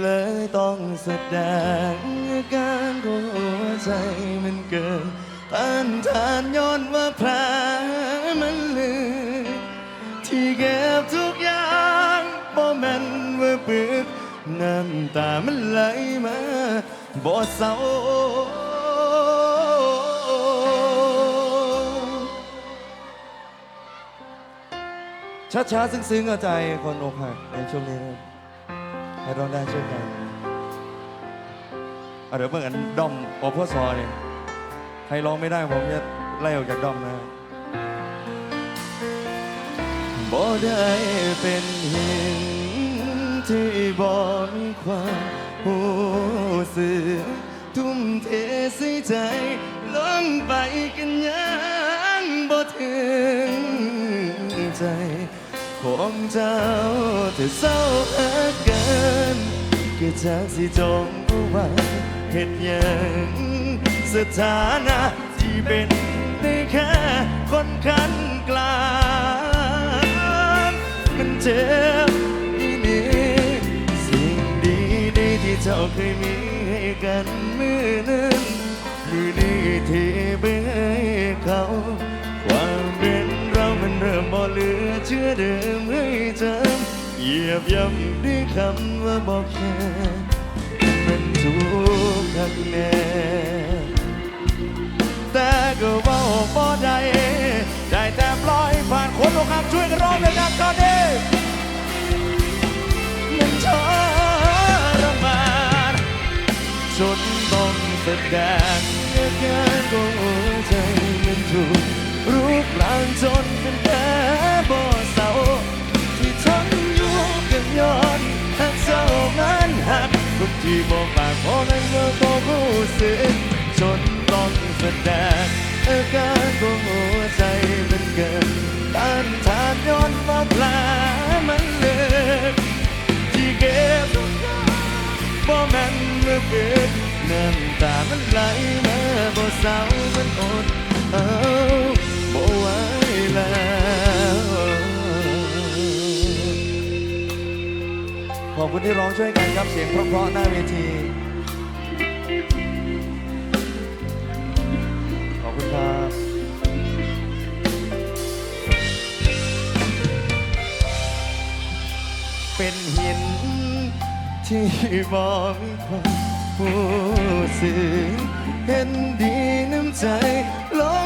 เลยต้องแสดงอาการหัวใจมันเกินต้านทานย้อนว่าแผลมันลือที่เก็บทุกอย่างบ่แม่นว่าปึกน้ำตามันไหลมาบ่เศร้าช้าๆ ซึ้งๆเอาใจคนอกหักในช่วงนี้นะ ให้ร้องได้ช่วยกันเอาเดี๋ยวเมื่อกันด้อมอพ่อสเนี่ยใครร้องไม่ได้ผมจะไล่ออกจากด้อมนะบ่ได้เป็นหินที่บ่มีความหูสึกทุ่มเทใส่ใจลงไปกันยังบ่ถึง ของเจ้าเธอเศร้าหาเกินก็จากสิจงเอาไว้เหตุยังสถานะที่เป็นได้แค่คนคันกลางมันเจ็บอีนี่สิ่งดีดีที่เจ้าเคยมีให้กันมือนั้นมือนี้ที่ไปให้เขา ความเป็นเรามันเริ่มบ่เหลือเชื่อเดิม ยียบย่ำด้วยคำว่าบอกแค่มันทุกข์ข้างแน่แต่ก็ว่าบ่ได้ได้แต่ปล่อยผ่านคนอกหักช่วยกันร้องเลยนะตอนนี้มันทรมานจนต้องแสดงอาการของหัวใจมันถูกรูปร่างจนเป็นแผล ย้อนหักเจ้ามันหักทุกที่บอกปากพอนั้นก็ต้องรู้สึกจนต้องแสดงอาการของหัวใจมันเกินต้านทานย้อนว่าแผลมันเลือกที่เก็บทุกอย่างบ่แม่นเมื่อเกิดน้ำตามันไหลมาบ่เศร้า อบคุณที่ร้องช่วยกันครับเสียงเพราะๆหน้าเวที ขอบคุณครับเป็นหินที่บ่มีความรู้สึกเห็นดีน้ำใจลง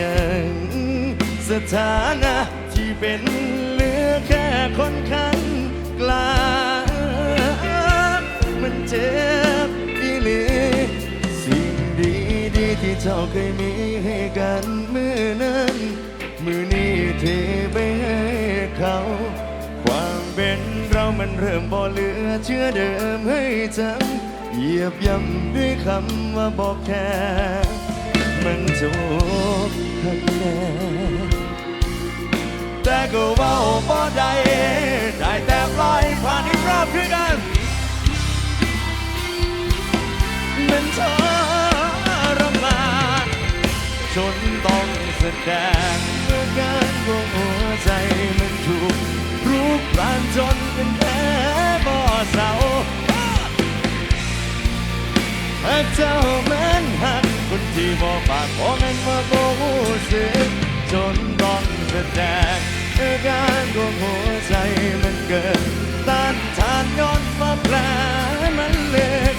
อย่างสถานะที่เป็นเหลือแค่คนข้างกลางมันเจ็บอีหลีสิ่งดีดีๆที่เจ้าเคยมีให้กันเมื่อนั้น มือนี้เทไปให้เขา ความเป็นเรามันเริ่มบ่เหลือเชื่อเดิมให้จำเหยียบย่ำด้วยคำว่าบอกแค่ มันจบข้างแน่แต่ก็เว่าบ่ได้ได้แต่ปล่อยผ่านอีกรอบคือกันมันทรมานจนต้องแสดงเมื่อการของหัวใจมันถูกรูปรางจนเป็นแผลบ่อเศร้าหากเจ้าแม่ บอกปากพอแม่นว่าบ่รู้สึกจนต้องแสดงอาการของหัวใจมันเกิดต้านทานย้อนว่าแผลมันเล็ก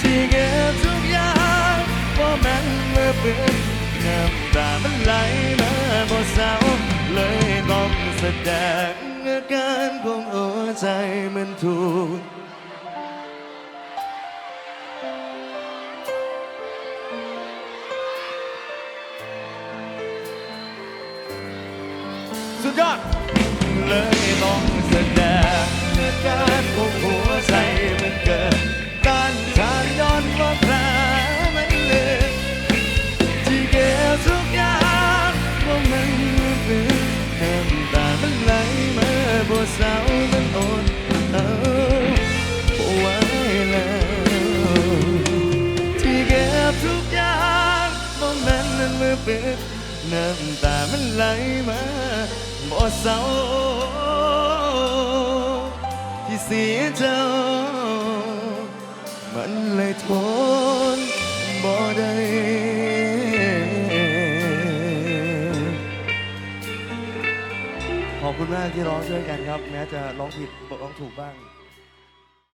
ที่เก็บทุกอย่างว่าแม่นเมื่อเปื้อนน้ำตามันไหลมาบ่เศร้าเลยต้องแสดงอาการของหัวใจมันถูกุดยอด เลยต้องแสดงเมื่อการพบหัวใจมันเกิดการทานย้อนว่าพระมันเลยที่เกี่ยวทุกอย่างว่ามันเปินน้ำตามันไหลเมื่อบวสาวมันอดเอาไว้แล้วที่เกี่ยวทุกอย่างมองนั้นนั้นเมื่อเปิดน้ำตามันไหลมา เศร้าที่เสียเจ้า มันเลยทนบ่ได้ขอบคุณมากที่ร้องช่วยกันครับ แม้จะร้องผิดร้องถูกบ้าง